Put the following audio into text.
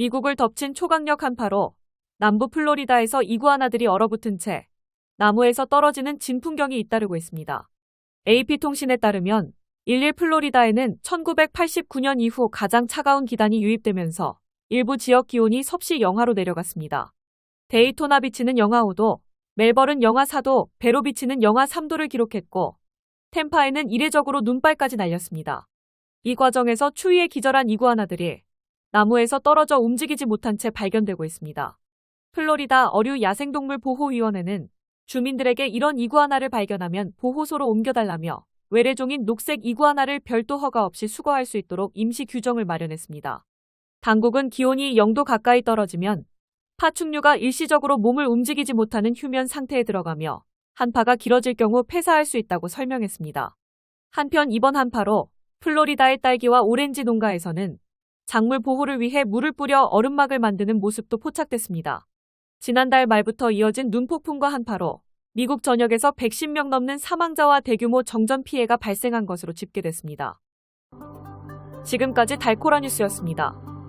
미국을 덮친 초강력 한파로 남부 플로리다에서 이구아나들이 얼어붙은 채 나무에서 떨어지는 진풍경이 잇따르고 있습니다. AP통신에 따르면 11 플로리다에는 1989년 이후 가장 차가운 기단이 유입되면서 일부 지역 기온이 섭씨 영하로 내려갔습니다. 데이토나 비치는 영하 5도, 멜버른 영하 4도, 베로 비치는 영하 3도를 기록했고 템파에는 이례적으로 눈발까지 날렸습니다. 이 과정에서 추위에 기절한 이구아나들이 나무에서 떨어져 움직이지 못한 채 발견되고 있습니다. 플로리다 어류 야생동물 보호위원회는 주민들에게 이런 이구아나를 발견하면 보호소로 옮겨달라며 외래종인 녹색 이구아나를 별도 허가 없이 수거할 수 있도록 임시 규정을 마련했습니다. 당국은 기온이 0도 가까이 떨어지면 파충류가 일시적으로 몸을 움직이지 못하는 휴면 상태에 들어가며 한파가 길어질 경우 폐사할 수 있다고 설명했습니다. 한편 이번 한파로 플로리다의 딸기와 오렌지 농가에서는 작물 보호를 위해 물을 뿌려 얼음막을 만드는 모습도 포착됐습니다. 지난달 말부터 이어진 눈폭풍과 한파로 미국 전역에서 110명 넘는 사망자와 대규모 정전 피해가 발생한 것으로 집계됐습니다. 지금까지 달코라 뉴스였습니다.